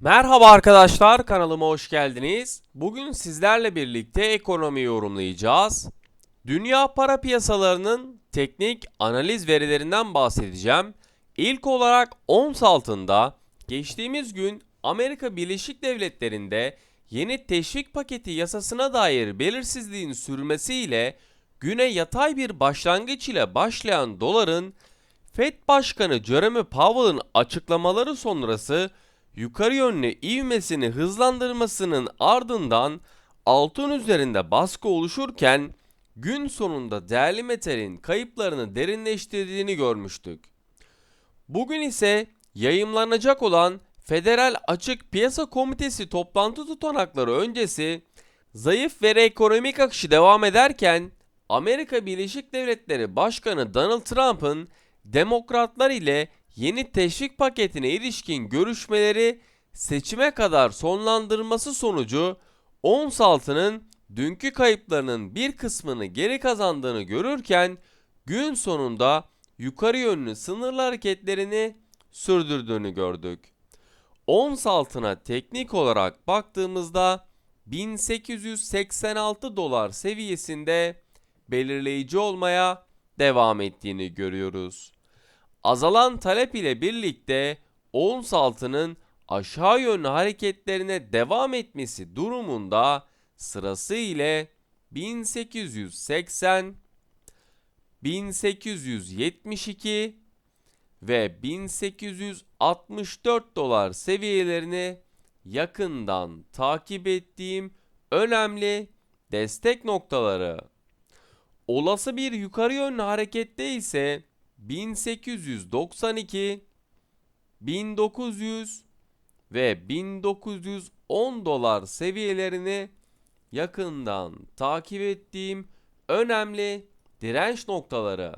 Merhaba arkadaşlar, kanalıma hoş geldiniz. Bugün sizlerle birlikte ekonomi yorumlayacağız. Dünya para piyasalarının teknik analiz verilerinden bahsedeceğim. İlk olarak ons altında geçtiğimiz gün Amerika Birleşik Devletleri'nde yeni teşvik paketi yasasına dair belirsizliğin sürmesiyle güne yatay bir başlangıç ile başlayan doların Fed Başkanı Jerome Powell'ın açıklamaları sonrası yukarı yönlü ivmesini hızlandırmasının ardından altın üzerinde baskı oluşurken gün sonunda değerli metalin kayıplarını derinleştirdiğini görmüştük. Bugün ise yayımlanacak olan Federal Açık Piyasa Komitesi toplantı tutanakları öncesi zayıf veri ekonomik akışı devam ederken Amerika Birleşik Devletleri Başkanı Donald Trump'ın demokratlar ile yeni teşvik paketine ilişkin görüşmeleri seçime kadar sonlandırması sonucu ons altının dünkü kayıplarının bir kısmını geri kazandığını görürken gün sonunda yukarı yönlü sınırlı hareketlerini sürdürdüğünü gördük. Ons altına teknik olarak baktığımızda 1886 dolar seviyesinde belirleyici olmaya devam ettiğini görüyoruz. Azalan talep ile birlikte ons altının aşağı yönlü hareketlerine devam etmesi durumunda sırası ile 1880, 1872 ve 1864 dolar seviyelerini yakından takip ettiğim önemli destek noktaları. Olası bir yukarı yönlü harekette ise 1892, 1900 ve 1910 dolar seviyelerini yakından takip ettiğim önemli direnç noktaları.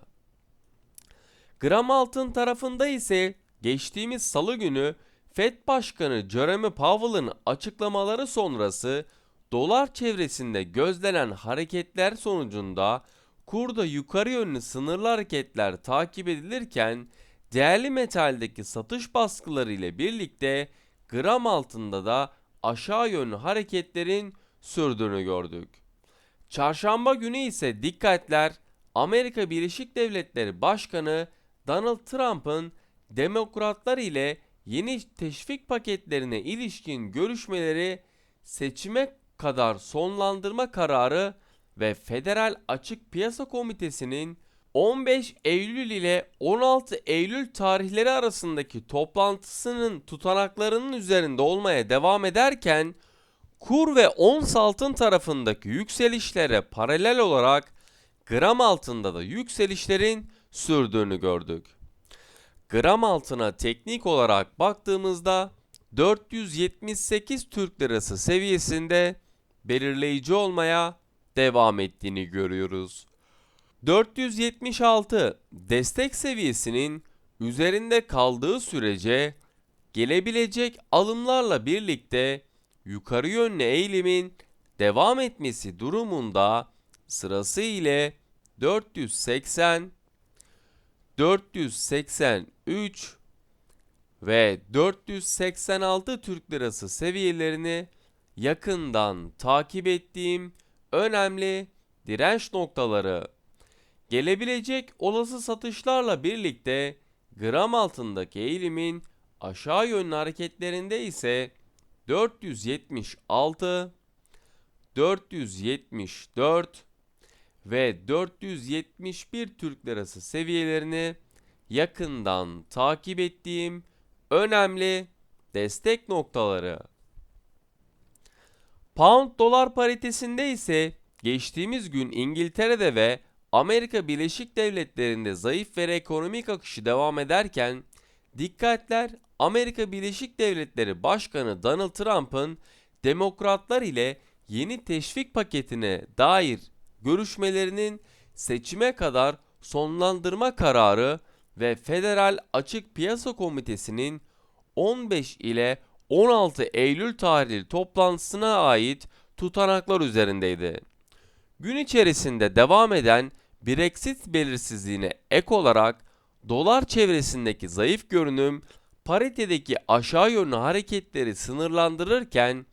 Gram altın tarafında ise geçtiğimiz salı günü Fed Başkanı Jerome Powell'ın açıklamaları sonrası dolar çevresinde gözlenen hareketler sonucunda kurda yukarı yönlü sınırlı hareketler takip edilirken değerli metaldeki satış baskıları ile birlikte gram altında da aşağı yönlü hareketlerin sürdüğünü gördük. Çarşamba günü ise dikkatler Amerika Birleşik Devletleri Başkanı Donald Trump'ın demokratlar ile yeni teşvik paketlerine ilişkin görüşmeleri seçime kadar sonlandırma kararı ve Federal Açık Piyasa Komitesi'nin 15 Eylül ile 16 Eylül tarihleri arasındaki toplantısının tutanaklarının üzerinde olmaya devam ederken kur ve ons altın tarafındaki yükselişlere paralel olarak gram altında da yükselişlerin sürdüğünü gördük. Gram altına teknik olarak baktığımızda 478 Türk Lirası seviyesinde belirleyici olmaya devam ettiğini görüyoruz. 476 destek seviyesinin üzerinde kaldığı sürece gelebilecek alımlarla birlikte yukarı yönlü eğilimin devam etmesi durumunda sırası ile 480 483 ve 486 Türk Lirası seviyelerini yakından takip ettiğim önemli direnç noktaları. Gelebilecek olası satışlarla birlikte gram altındaki eğilimin aşağı yönlü hareketlerinde ise 476, 474 ve 471 Türk Lirası seviyelerini yakından takip ettiğim önemli destek noktaları. Pound dolar paritesinde ise geçtiğimiz gün İngiltere'de ve Amerika Birleşik Devletleri'nde zayıf veri ekonomik akışı devam ederken dikkatler Amerika Birleşik Devletleri Başkanı Donald Trump'ın demokratlar ile yeni teşvik paketine dair görüşmelerinin seçime kadar sonlandırma kararı ve Federal Açık Piyasa Komitesi'nin 15 ile 16 Eylül tarihli toplantısına ait tutanaklar üzerindeydi. Gün içerisinde devam eden Brexit belirsizliğine ek olarak dolar çevresindeki zayıf görünüm paritedeki aşağı yönlü hareketleri sınırlandırırken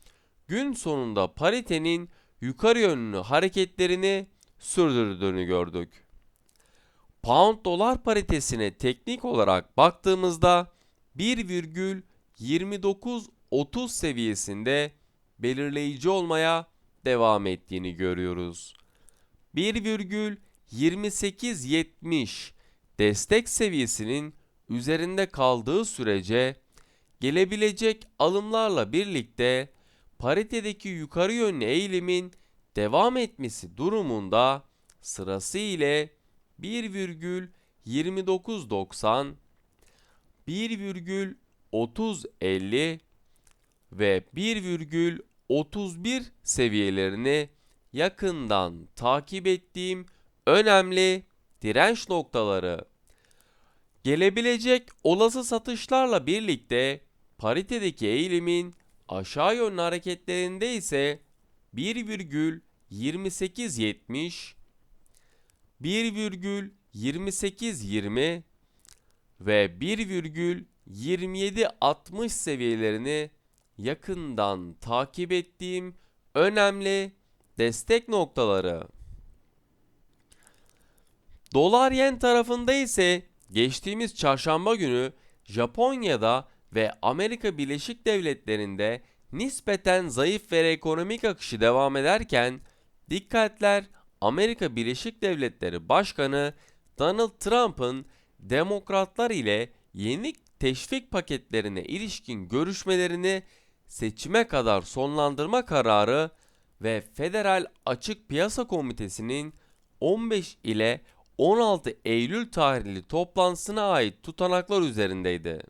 gün sonunda paritenin yukarı yönlü hareketlerini sürdürdüğünü gördük. Pound dolar paritesine teknik olarak baktığımızda 1,2930 seviyesinde belirleyici olmaya devam ettiğini görüyoruz. 1,2870 destek seviyesinin üzerinde kaldığı sürece gelebilecek alımlarla birlikte paritedeki yukarı yönlü eğilimin devam etmesi durumunda sırası ile 1,2990 1,3050 ve 1,31 seviyelerini yakından takip ettiğim önemli direnç noktaları. Gelebilecek olası satışlarla birlikte paritedeki eğilimin aşağı yönlü hareketlerinde ise 1,2870 1,2820 ve 1,2760 seviyelerini yakından takip ettiğim önemli destek noktaları. Dolar yen tarafında ise geçtiğimiz çarşamba günü Japonya'da ve Amerika Birleşik Devletleri'nde nispeten zayıf ve ekonomik akışı devam ederken dikkatler Amerika Birleşik Devletleri Başkanı Donald Trump'ın demokratlar ile yeni teşvik paketlerine ilişkin görüşmelerini seçime kadar sonlandırma kararı ve Federal Açık Piyasa Komitesi'nin 15 ile 16 Eylül tarihli toplantısına ait tutanaklar üzerindeydi.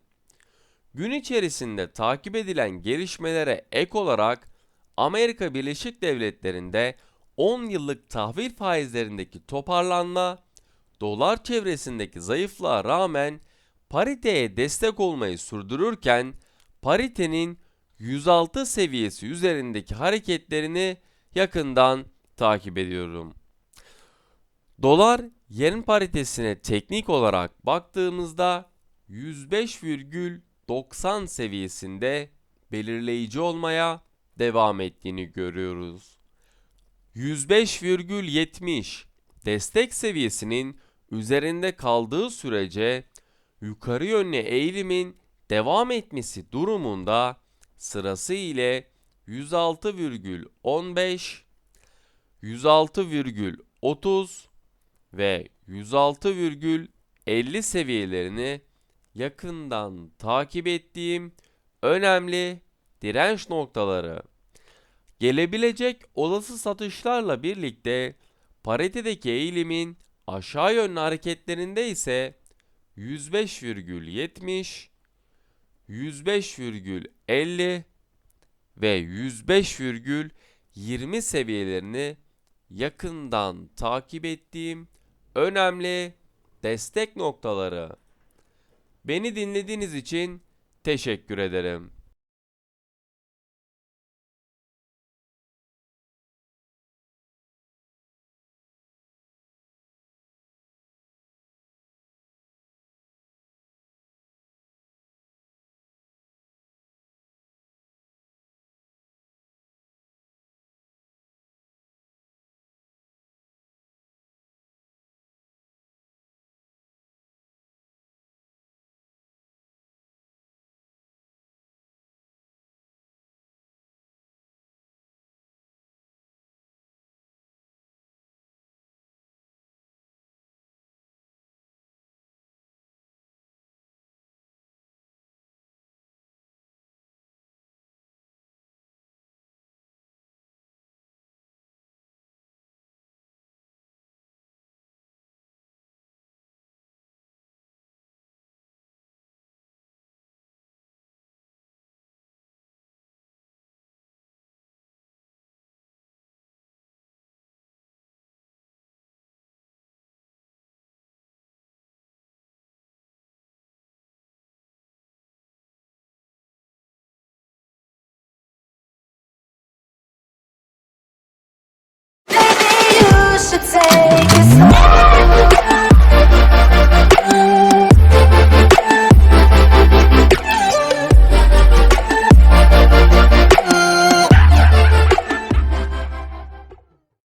Gün içerisinde takip edilen gelişmelere ek olarak Amerika Birleşik Devletleri'nde 10 yıllık tahvil faizlerindeki toparlanma, dolar çevresindeki zayıflığa rağmen pariteye destek olmayı sürdürürken paritenin 106 seviyesi üzerindeki hareketlerini yakından takip ediyorum. Dolar yen paritesine teknik olarak baktığımızda 105,90 seviyesinde belirleyici olmaya devam ettiğini görüyoruz. 105,70 destek seviyesinin üzerinde kaldığı sürece yukarı yönlü eğilimin devam etmesi durumunda sırası ile 106,15 106,30 ve 106,50 seviyelerini yakından takip ettiğim önemli direnç noktaları. Gelebilecek olası satışlarla birlikte paritedeki eğilimin aşağı yönlü hareketlerinde ise 105,70 105,50 ve 105,20 seviyelerini yakından takip ettiğim önemli destek noktaları. Beni dinlediğiniz için teşekkür ederim.